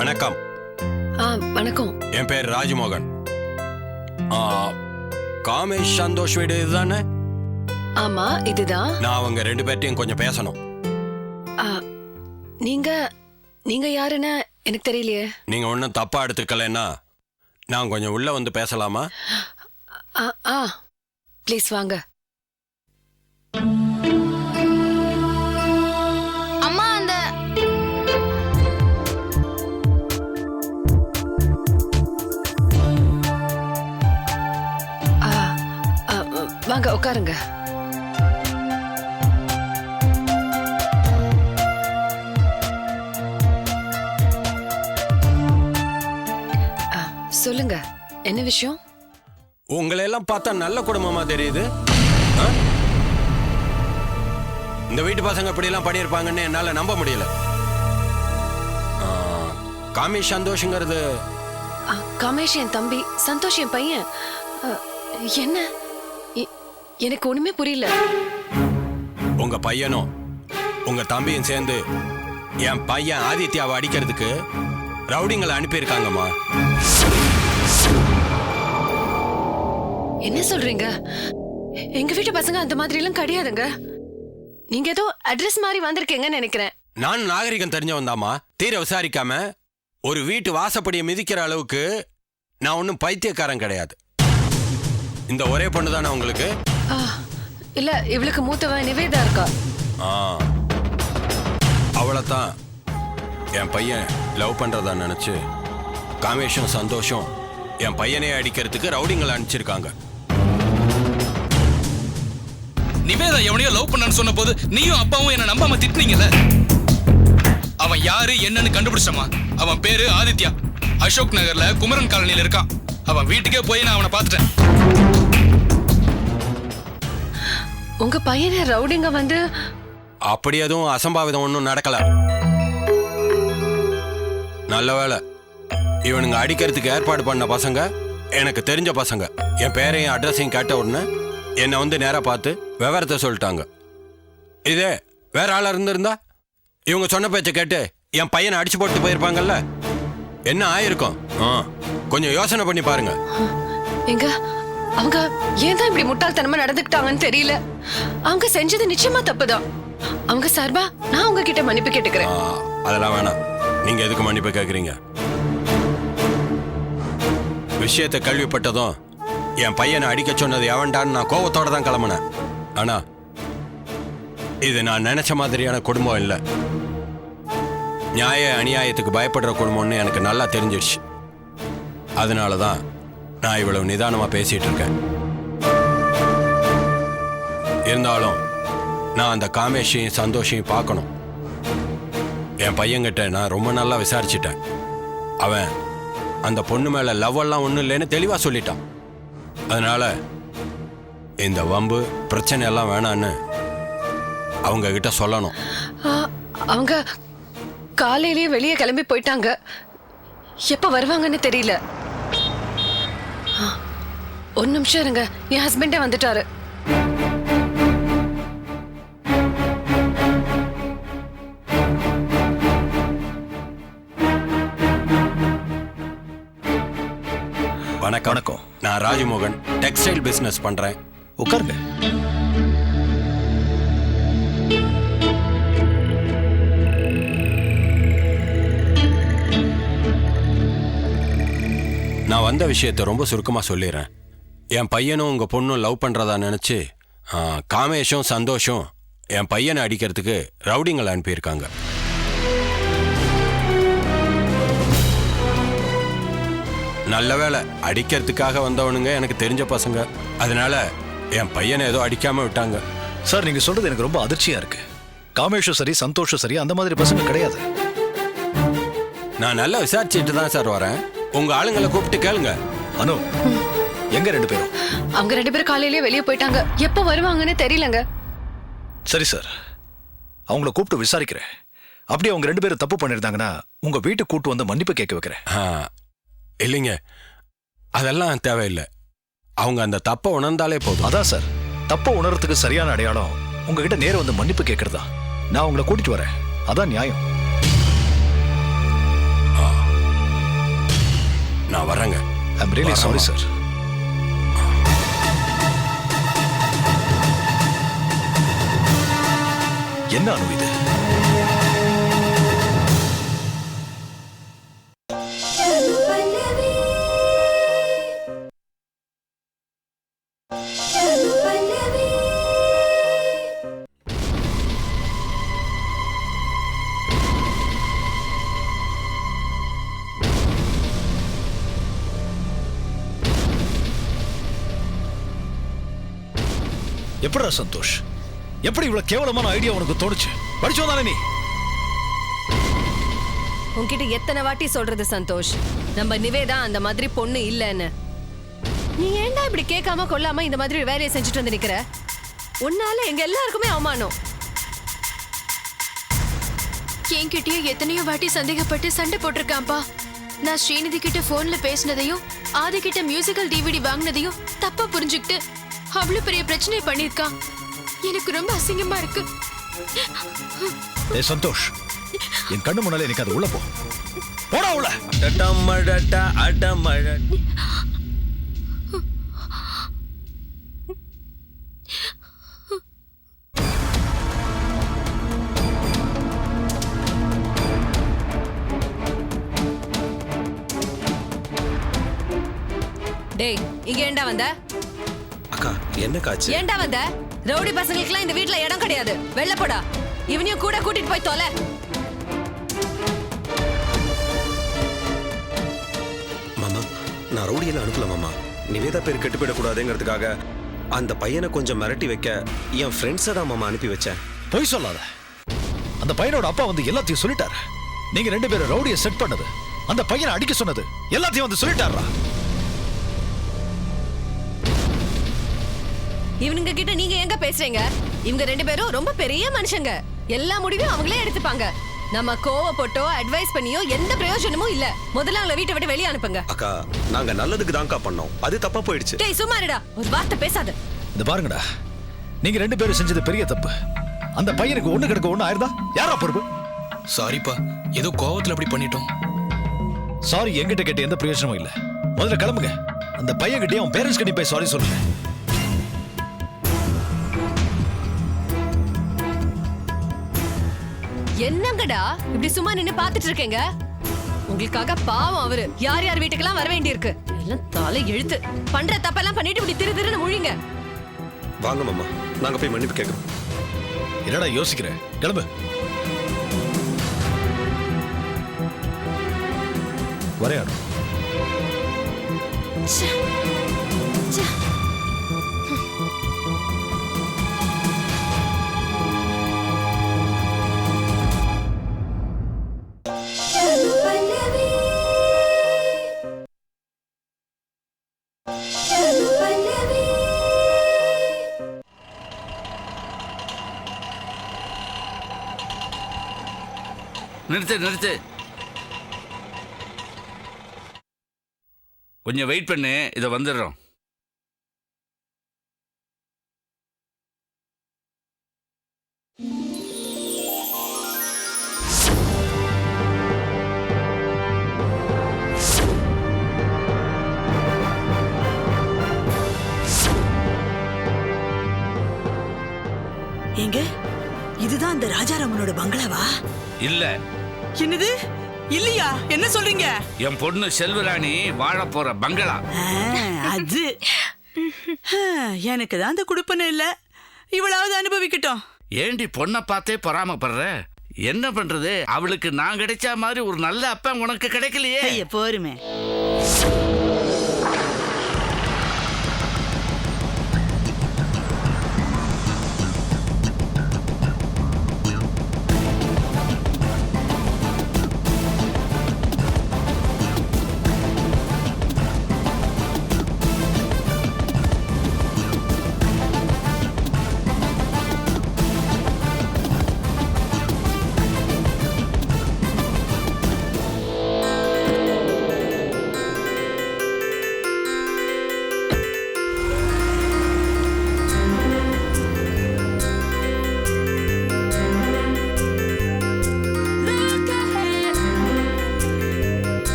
வணக்கம் ஆ வணக்கம் என் பேர் ராஜ்மோகன் ஆ, காமேஷ் சந்தோஷ் வீடு இதுதானே ஆமா இதுதான் நான் அவங்க ரெண்டு பேர்ட்டையும் கொஞ்சம் பேசணும் ஆ, நீங்க நீங்க யாருன்னு எனக்கு தெரியலையே நீங்க ஒன்றும் தப்பா எடுத்துக்கலைன்னா நான் கொஞ்சம் உள்ள வந்து பேசலாமா ஆ ஆ ப்ளீஸ் வாங்க வாங்க உட்காருங்க. ஆ, சொல்லுங்க. என்ன விஷயம்? உங்களை எல்லாம் பார்த்தா நல்ல குடும்பமா தெரியுது? இந்த வீட்டு பசங்க இப்படியெல்லாம் பண்ணியிருப்பாங்கன்னு என்னால நம்ப முடியல. காமேஷ் சந்தோஷங்கிறது ஆ, கமேஷ் என் தம்பி சந்தோஷ் என் பையன். என்ன? எனக்கு ஒண்ணுமே புரியல. உங்க பையனும் உங்க தம்பியும் சேர்ந்து என் பையன் ஆதித்யாவை அடிக்கிறதுக்கு ரவுடிங்களை அனுப்பியிருக்காங்கம்மா. என்ன சொல்றீங்க? எங்க வீட்டு பசங்க அந்த மாதிரி எல்லாம் கிடையாதுங்க. நீங்க ஏதோ அட்ரஸ் மாதிரி வந்திருக்கீங்கன்னு நினைக்கிறேன். நான் நாகரிகம் தெரிஞ்சவன் தாமா தீர விசாரிக்காம ஒரு வீட்டு வாசப்படியை மிதிக்கிற அளவுக்கு நான் ஒன்றும் பைத்தியக்காரன் கிடையாது. இந்த ஒரே பொண்ணு தானே உங்களுக்கு? இல்ல இவளுக்கு மூத்தவன் நிவேதா இருக்கா? ஆ. அவளைத்தான் என் பையன் லவ் பண்றதா நினைச்சு காமேஷும் சந்தோஷம் என் பையனே அடிக்கிறதுக்கு ரவுடிங்களை அனுப்பிச்சிருக்காங்க. நிவேதா எவனையோ லவ் பண்ணான்னு சொன்ன போது நீயும் அப்பாவும் என்ன நம்பாம திட்டுனீங்கல்ல? அவன் யாரு என்னன்னு கண்டுபிடிச்சமா? அவன் பேரு ஆதித்யா. அசோக் நகர்ல குமரன் காலனில இருக்கான். அவன் வீட்டுக்கே போய் நான் அவனை பார்த்துட்டேன். உங்க பையனை ரவுடிங்க வந்து அப்படி எதுவும் அசம்பாவிதம் ஒன்றும் நடக்கல. நல்ல வேளை. இவனுங்க அடிக்கிறதுக்கு ஏற்பாடு பண்ண பசங்க எனக்கு தெரிஞ்ச பசங்க. என் பேரையும் அட்ரஸையும் கேட்ட உடனே என்னை வந்து நேரா பார்த்து விவரத்தை சொல்லிட்டாங்க. இதே வேற ஆளா இருந்திருந்தா? இவங்க சொன்ன பேச்சை கேட்டு என் பையனை அடிச்சு போட்டு போயிருப்பாங்கல்ல? என்ன ஆயிருக்கும்? ஆ கொஞ்சம் யோசனை பண்ணி பாருங்க. எங்க? அவங்க ஏன் தான் இப்படி முட்டாள்தனமா நடந்துக்கிட்டாங்கன்னு தெரியல. அவங்க செஞ்சது நிச்சயமா தப்புதான். அவங்க சார்பா நான் உங்க கிட்ட மன்னிப்பு கேட்டுக்கிறேன். அதெல்லாம் வேணாம். நீங்க எதுக்கு மன்னிப்பு கேட்குறீங்க விஷயத்தை கேள்விப்பட்டதும் என் பையனை அடிக்க சொன்னது எவன்டான்னு நான் கோவத்தோட தான் கிளம்புனேன். ஆனா இது நான் நினைச்ச மாதிரியான குடும்பம் இல்லை. நியாய அநியாயத்துக்கு பயப்படுற குடும்பம்னு எனக்கு நல்லா தெரிஞ்சிடுச்சு அதனால தான் நான் இவ்வளவு நிதானமா பேசிட்டு இருக்கேன். இருந்தாலும் நான் அந்த காமேஷையும் சந்தோஷையும் பார்க்கணும். என் பையன்கிட்ட நான் ரொம்ப நல்லா விசாரிச்சிட்டேன். அவன் அந்த பொண்ணு மேலே லவ்வெல்லாம் ஒன்றும் இல்லைன்னு தெளிவாக சொல்லிட்டான். அதனால் இந்த வம்பு பிரச்சனை எல்லாம் வேணான்னு அவங்க கிட்ட சொல்லணும். அவங்க காலையிலேயே வெளியே கிளம்பி போயிட்டாங்க. எப்போ வருவாங்கன்னு தெரியல. ஒரு நிமிஷம் இருங்க. என் ஹஸ்பண்டே வந்துட்டாரு. வணக்கம். வணக்கம். நான் ராஜமோகன். டெக்ஸ்டைல் பிசினஸ் பண்றேன். உட்காருங்க. நான் வந்த விஷயத்தை ரொம்ப சுருக்கமாக சொல்லிடுறேன். என் பையனும் உங்கள் பொண்ணும் லவ் பண்ணுறதா நினச்சி காமேஷும் சந்தோஷம் என் பையனை அடிக்கிறதுக்கு ரவுடிங்களை அனுப்பியிருக்காங்க. நல்ல வேளை அடிக்கிறதுக்காக வந்தவனுங்க எனக்கு தெரிஞ்ச பசங்க. அதனால என் பையனை ஏதோ அடிக்காம விட்டாங்க. சார் நீங்க சொல்றது எனக்கு ரொம்ப அதிர்ச்சியா இருக்கு. காமேஷும் சரி சந்தோஷம் சரி அந்த மாதிரி பசங்க கிடையாது. நான் நல்லா விசாரிச்சுட்டு தான் சார் வரேன். உங்க ஆளுங்களை கூப்பிட்டு கேளுங்க. அனு எங்க ரெண்டு பேரும்? அவங்க ரெண்டு பேரும் காலையிலேயே வெளியே போயிட்டாங்க. எப்ப வருவாங்கன்னு தெரியலங்க. சரி சார். அவங்கள கூப்பிட்டு விசாரிக்கிறேன். அப்படி அவங்க ரெண்டு பேரும் தப்பு பண்ணிருந்தாங்கன்னா உங்க வீட்டுக்கு கூட்டு வந்து மன்னிப்பு கேட்க வைக்கிறேன். ஆ, இல்லைங்க. அதெல்லாம் தேவையில்லை. அவங்க அந்த தப்பை உணர்ந்தாலே போதும். அதான் சார். தப்ப உணர்றதுக்கு சரியான அடையாளம் உங்ககிட்ட நேர வந்து மன்னிப்பு கேட்கறதா. நான் உங்களை கூட்டிட்டு வரேன். அதான் நியாயம். ஆ, நான் வரேங்க ஐம் ரியலி சாரி சார். என்ன அணு இது? எப்படா சந்தோஷ்? எப்படி இவ்வளவு கேவலமான ஐடியா உனக்கு தோணுச்சு? படிச்சோ தானே நீ. உன்கிட்ட எத்தனை வாட்டி சொல்றது சந்தோஷ்? நம்ம நிவேதா அந்த மாதிரி பொண்ணு இல்லைன்னு. நீ ஏன்டா இப்படி கேட்காம கொள்ளாம இந்த மாதிரி வேலையை செஞ்சுட்டு வந்து நிக்கிற? உன்னால எங்க எல்லாருக்குமே அவமானம். என்கிட்டயும் எத்தனையோ வாட்டி சந்தேகப்பட்டு சண்டை போட்டிருக்கான்பா. நான் ஸ்ரீநிதி கிட்ட போன்ல பேசினதையும் ஆதி கிட்ட மியூசிக்கல் டிவிடி வாங்கினதையும் தப்பா புரிஞ்சுக்கிட்டு அவ்வளவு பெரிய பிரச்சனை பண்ணிருக்கான் எனக்கு ரொம்ப அசிங்கமா இருக்கு. ஏ சந்தோஷ் என் கண்ணு முன்னாலே எனக்கு அது உள்ள போ. போடா உள்ள. அடமழடா அடமழ. டேய் இங்க ஏன்டா வந்த? அக்கா என்ன காச்சு ஏன்டா வந்த? ரவுடி பசங்களுக்குலாம் இந்த வீட்ல இடம் கிடையாது. வெளில போடா. இவனையும் கூட கூட்டிட்டு போய் தொலை. மாமா நான் ரவுடியெல்லாம் அனுப்பல மாமா. நிவேதா பேர் கெட்டு போயிடக்கூடாதுங்கிறதுக்காக அந்த பையனை கொஞ்சம் மிரட்டி வைக்க என் ஃப்ரெண்ட்ஸை தான் மாமா அனுப்பி வச்சேன். பொய் சொல்லாத. அந்த பையனோட அப்பா வந்து எல்லாத்தையும் சொல்லிட்டாரு. நீங்க ரெண்டு பேரும் ரவுடியை செட் பண்ணது. அந்த பையனை அடிக்க சொன்னது. எல்லாத்தையும் வந்து சொல்லிட்டாரா இவனுங்க கிட்ட நீங்க எங்க பேசுறீங்க? இவங்க ரெண்டு பேரும் ரொம்ப பெரிய மனுஷங்க. எல்லா முடிவையும் அவங்களே எடுத்துப்பாங்க. நம்ம கோவப்பட்டோ அட்வைஸ் பண்ணியோ எந்த பிரயோஜனமும் இல்ல. முதல்ல அவங்கள வீட்டை விட்டு வெளியே அனுப்புங்க. அக்கா நாங்க நல்லதுக்கு தான்க்கா பண்ணோம். அது தப்பா போயிடுச்சு. டேய் சும்மா இருடா. ஒரு வார்த்தை பேசாத. இந்த பாருங்கடா. நீங்க ரெண்டு பேரும் செஞ்சது பெரிய தப்பு. அந்த பையனுக்கு ஒண்ணு கிடக்க ஒண்ணு ஆயிருந்தா? யாரா பொறுப்பு? சாரிப்பா ஏதோ கோவத்துல அப்படி பண்ணிட்டோம். சாரி என்கிட்ட கேட்ட எந்த பிரயோஜனமும் இல்ல. முதல்ல கிளம்புங்க. அந்த பையன் கிட்டே அவன் பேரண்ட்ஸ் கிட்ட போய் சாரி சொல்லுங்க. என்னங்கடா இப்படி சும்மா நின்னு பாத்துட்டு இருக்கீங்க. உங்களுக்காக பாவம் அவரு. யார் யார் வீட்டுக்கெல்லாம் வர வேண்டியிருக்கு? எல்லாம் தலை எழுத்து பண்ற தப்பெல்லாம் பண்ணிட்டு இப்படி திரு திருன்னு முழிங்க. வாங்க மாமா. நாங்க போய் மன்னிப்பு கேட்கறோம். என்னடா யோசிக்கிற? கிளம்பு. வரையாடும் நிறுத்து நிறுத்து. கொஞ்சம் வெயிட் பண்ணு இதை வந்துடுறோம். ஏங்க இதுதான் அந்த ராஜாராமனோட பங்களாவா? இல்ல. என்னது? இல்லையா? என்ன சொல்றீங்க? என் பொண்ணு செல்வராணி வாழ போற பங்களா. அது. எனக்கு தான் அந்த குடுப்பன இல்ல. இவளாவது அனுபவிக்கட்டும். ஏண்டி பொண்ணை பார்த்தே பொறாமப்படுற? என்ன பண்றது? அவளுக்கு நான் கிடைச்ச மாதிரி ஒரு நல்ல அப்பன் உனக்கு கிடைக்கலையே. போருமே.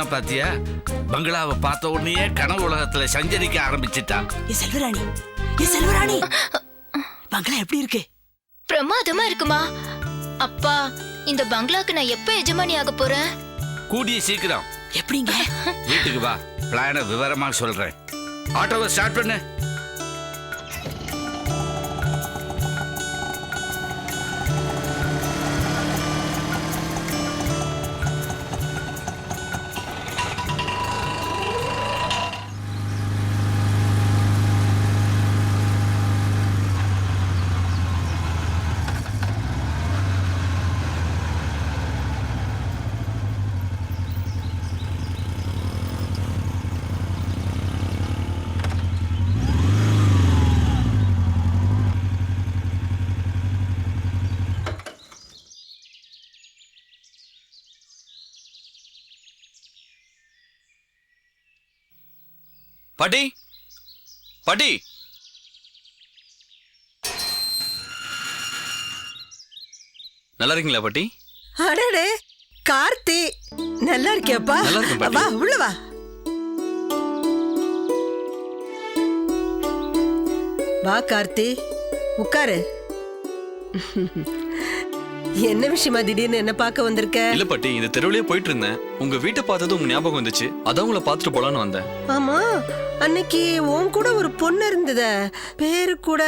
பொண்ணை பாத்தியா? பங்களாவை பார்த்த உடனே கனவு உலகத்துல சஞ்சரிக்க ஆரம்பிச்சிட்டா. ஏ செல்வராணி ஏ செல்வராணி. பங்களா எப்படி இருக்கு? பிரமாதமா இருக்குமா? அப்பா இந்த பங்களாக்கு நான் எப்ப எஜமானி ஆக போறேன்? கூடிய சீக்கிரம். எப்படிங்க? வீட்டுக்கு வா. பிளான விவரமா சொல்றேன். ஆட்டோவை ஸ்டார்ட் பண்ணு. பாட்டி பாட்டி நல்லா இருக்கீங்களா பாட்டி? அடடே கார்த்தி நல்லா இருக்கியாப்பா நல்லா இருக்கேன் பாட்டி. வா உள்ள வா. வா கார்த்தி உட்காரு. என்ன விஷயமா திடீர்னு என்ன பார்க்க வந்திருக்க? இல்ல பாட்டி இந்த தெருவிலேயே போயிட்டு இருந்தேன் உங்க வீட்டை பார்த்தது உங்க ஞாபகம் வந்துச்சு. அதான் உங்களை பார்த்துட்டு போலான்னு வந்தேன். ஆமா அன்னைக்கு உன் கூட ஒரு பொண்ணு இருந்தத. பேரு கூட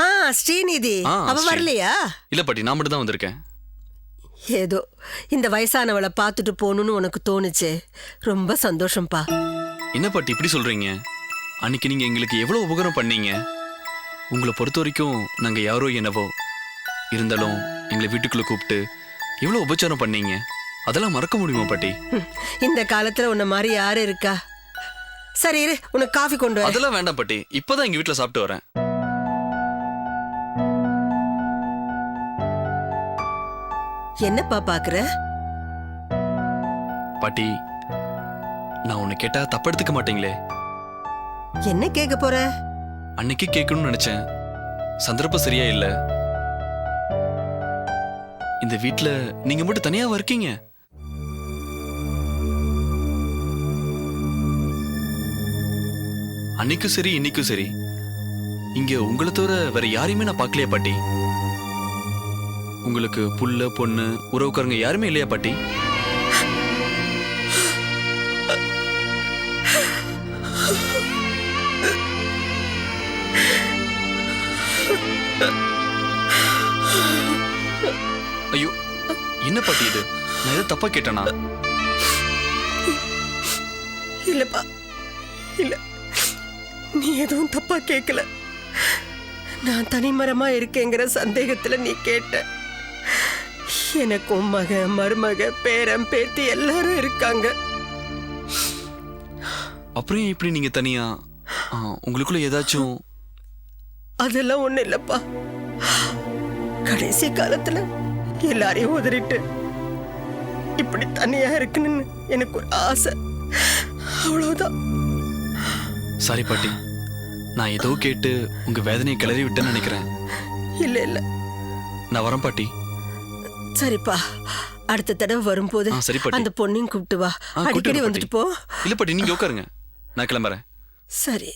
ஆ ஸ்ரீநிதி. ஆ, அவ ஸ்ரீ. வரலையா? இல்ல பாட்டி நான் மட்டும் தான் வந்திருக்கேன். ஏதோ இந்த வயசானவளை பார்த்துட்டு போகணும்னு உனக்கு தோணுச்சே. ரொம்ப சந்தோஷம்ப்பா. என்ன பாட்டி இப்படி சொல்றீங்க? அன்னைக்கு நீங்க எங்களுக்கு எவ்வளவு உபகாரம் பண்ணீங்க? உங்களை பொறுத்த வரைக்கும் நாங்க யாரோ என்னவோ. இருந்தாலும் எங்களை வீட்டுக்குள்ள கூப்பிட்டு எவ்வளவு உபச்சாரம் பண்ணீங்க. அதெல்லாம் மறக்க முடியுமா பாட்டி? இந்த காலத்துல உன்ன மாதிரி யாரு இருக்கா? சரி இரு உனக்கு காஃபி கொண்டு வர அதெல்லாம் வேண்டாம் பாட்டி. இப்பதான் எங்க வீட்டுல சாப்பிட்டு வரேன். என்னப்பா பாக்குற? பாட்டி நான் உன்னை கேட்டா தப்பெடுத்துக்க மாட்டீங்களே. என்ன கேட்க போற? அன்னைக்கு கேட்கணும்னு நினைச்சேன். சந்தர்ப்பம் சரியா இல்ல. இந்த வீட்ல நீங்க மட்டும் தனியாவா இருக்கீங்க அன்னைக்கும் சரி இன்னைக்கும் சரி. இங்க உங்களை தவிர வேற யாரையுமே நான் பார்க்கலையா பாட்டி? உங்களுக்கு புள்ள பொண்ணு உறவுக்காரங்க யாருமே இல்லையா பாட்டி? Oh என்ன பாட்டி இது? நான் ஏதோ தப்பா கேட்டேனா? இல்லப்பா இல்ல. நீ எதுவும் தப்பா கேட்கல நான் தனிமரமா இருக்கேங்கிற சந்தேகத்துல நீ கேட்ட. எனக்கும் மக மருமக பேரன் பேத்தி எல்லாரும் இருக்காங்க. அப்புறம் இப்படி நீங்க தனியா? உங்களுக்குள்ள ஏதாச்சும் அதெல்லாம் ஒண்ணு இல்லப்பா. கடைசி காலத்துல எல்லாரையும் உதறிட்டு. இப்படி தனியா இருக்கணும்னு எனக்கு ஒரு ஆசை. அவ்வளவுதான். சாரி பாட்டி. நான் ஏதோ கேட்டு உங்க வேதனையை கிளறி விட்டேன்னு நினைக்கிறேன். இல்ல இல்ல. நான் வரேன் பாட்டி. சரிப்பா. அடுத்த தடவை வரும்போது ஆ, சரி பாட்டி. அந்த பொண்ணையும் கூப்பிட்டு வா. கூட்டிட்டு அடிக்கடி வரேன் வந்துட்டு போ. இல்ல பாட்டி நீங்க உட்காருங்க. நான் கிளம்புறேன். சரி.